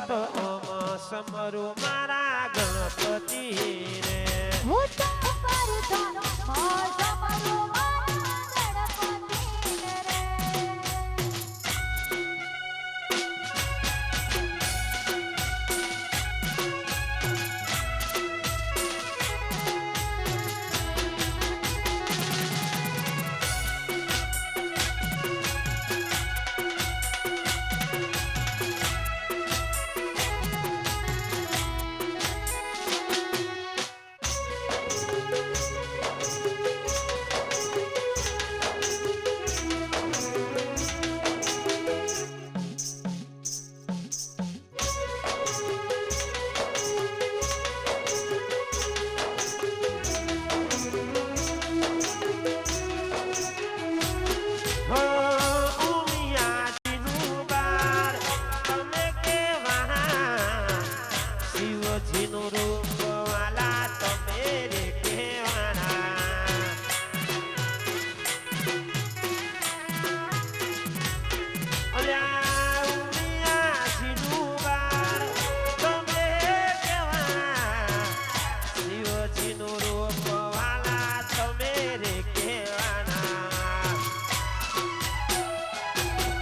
વ્રત સમરો મારા ગણપતિ રે હું તો કરતો સમરો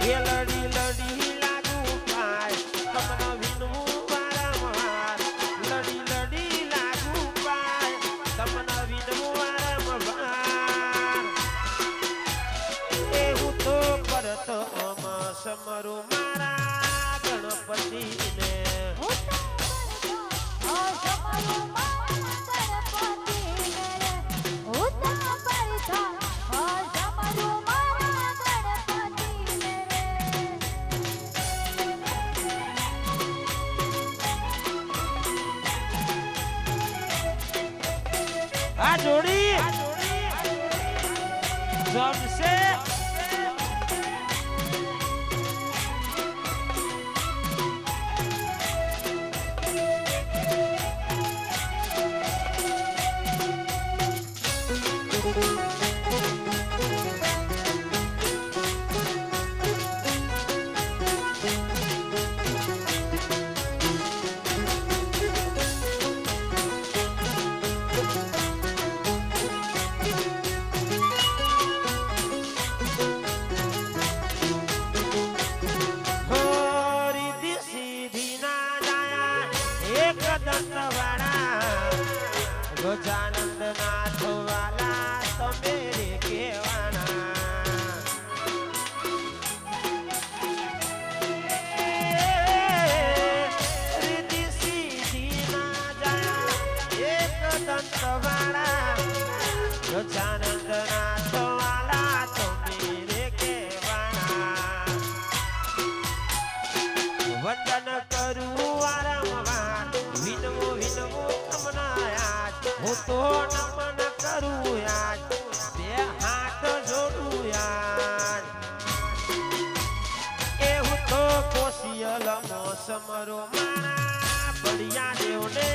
Hillary, Lurdy, જોડી. જમશે. સમરો મારા બળિયા દેવને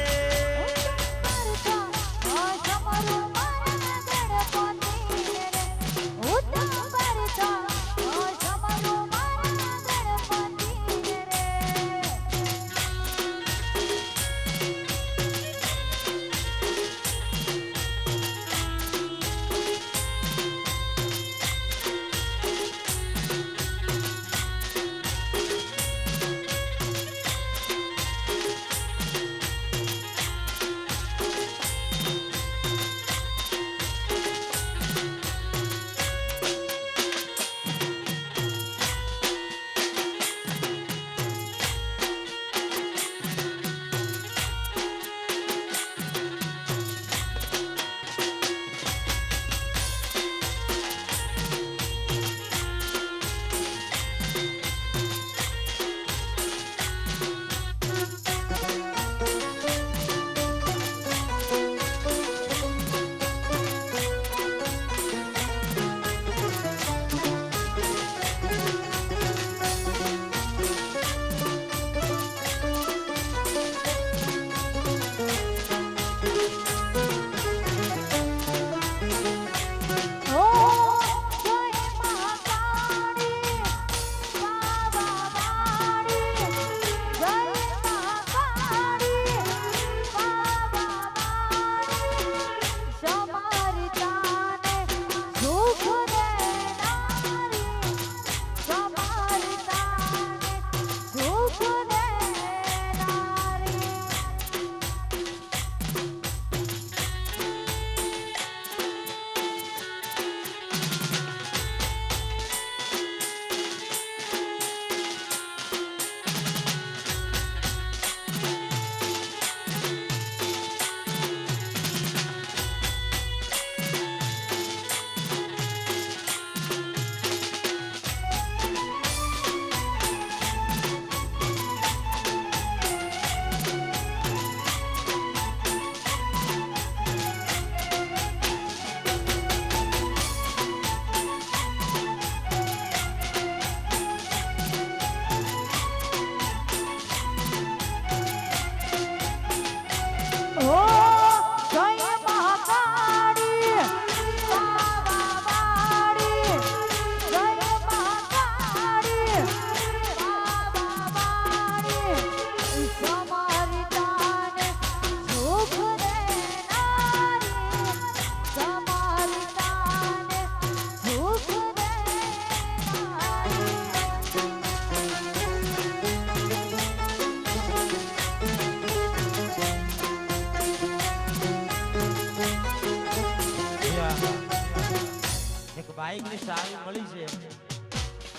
મળી છે.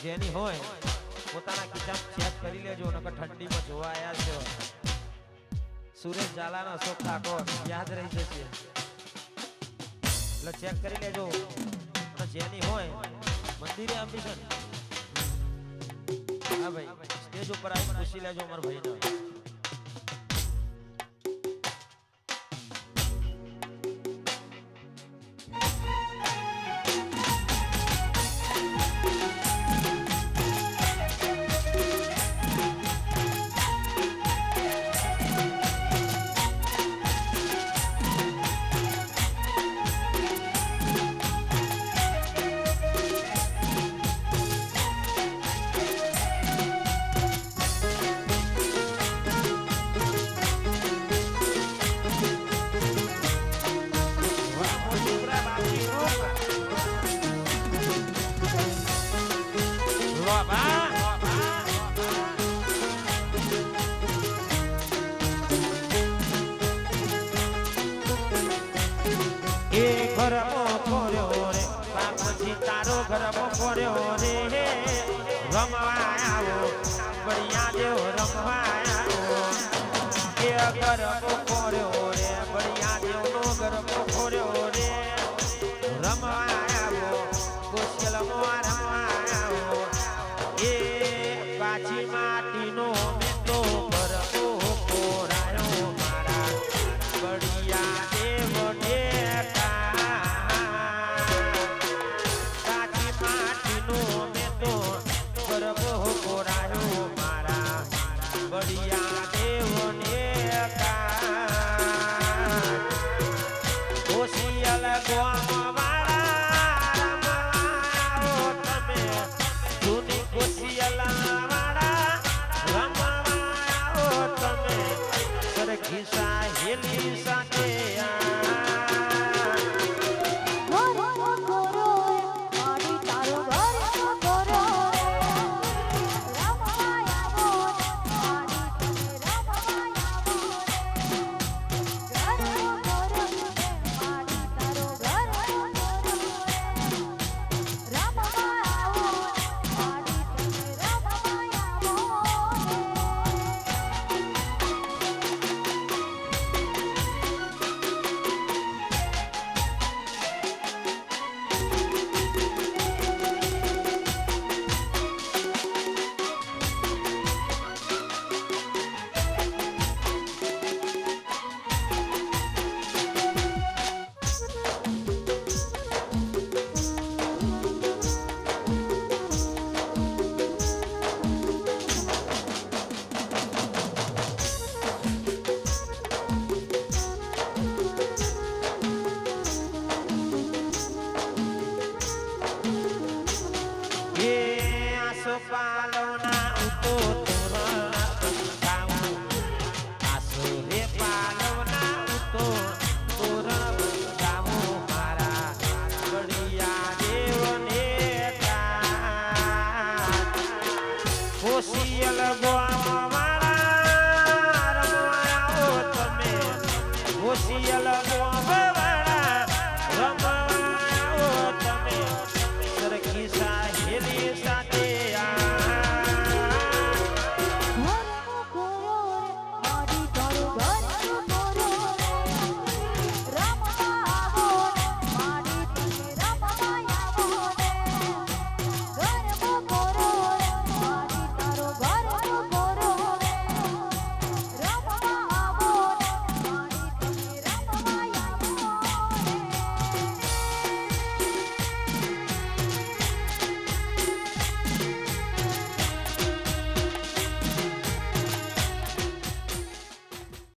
જેની હોય, પોતાના કિતાબ ચેક કરી લેજો, નકર ઠંડીમાં જોવા આવ્યા છે. સુરેશ ઝાલાનો અશોક ઠાકોર, યાદ રહી જશે. એટલે ચેક કરી લેજો. જેની હોય, મંદિરે એમ્બિશન હા ભાઈ સ્ટેજ ઉપર આવી પૂછી લેજો અમારા ભાઈને. papá. Yeah. ખુશી અલગવા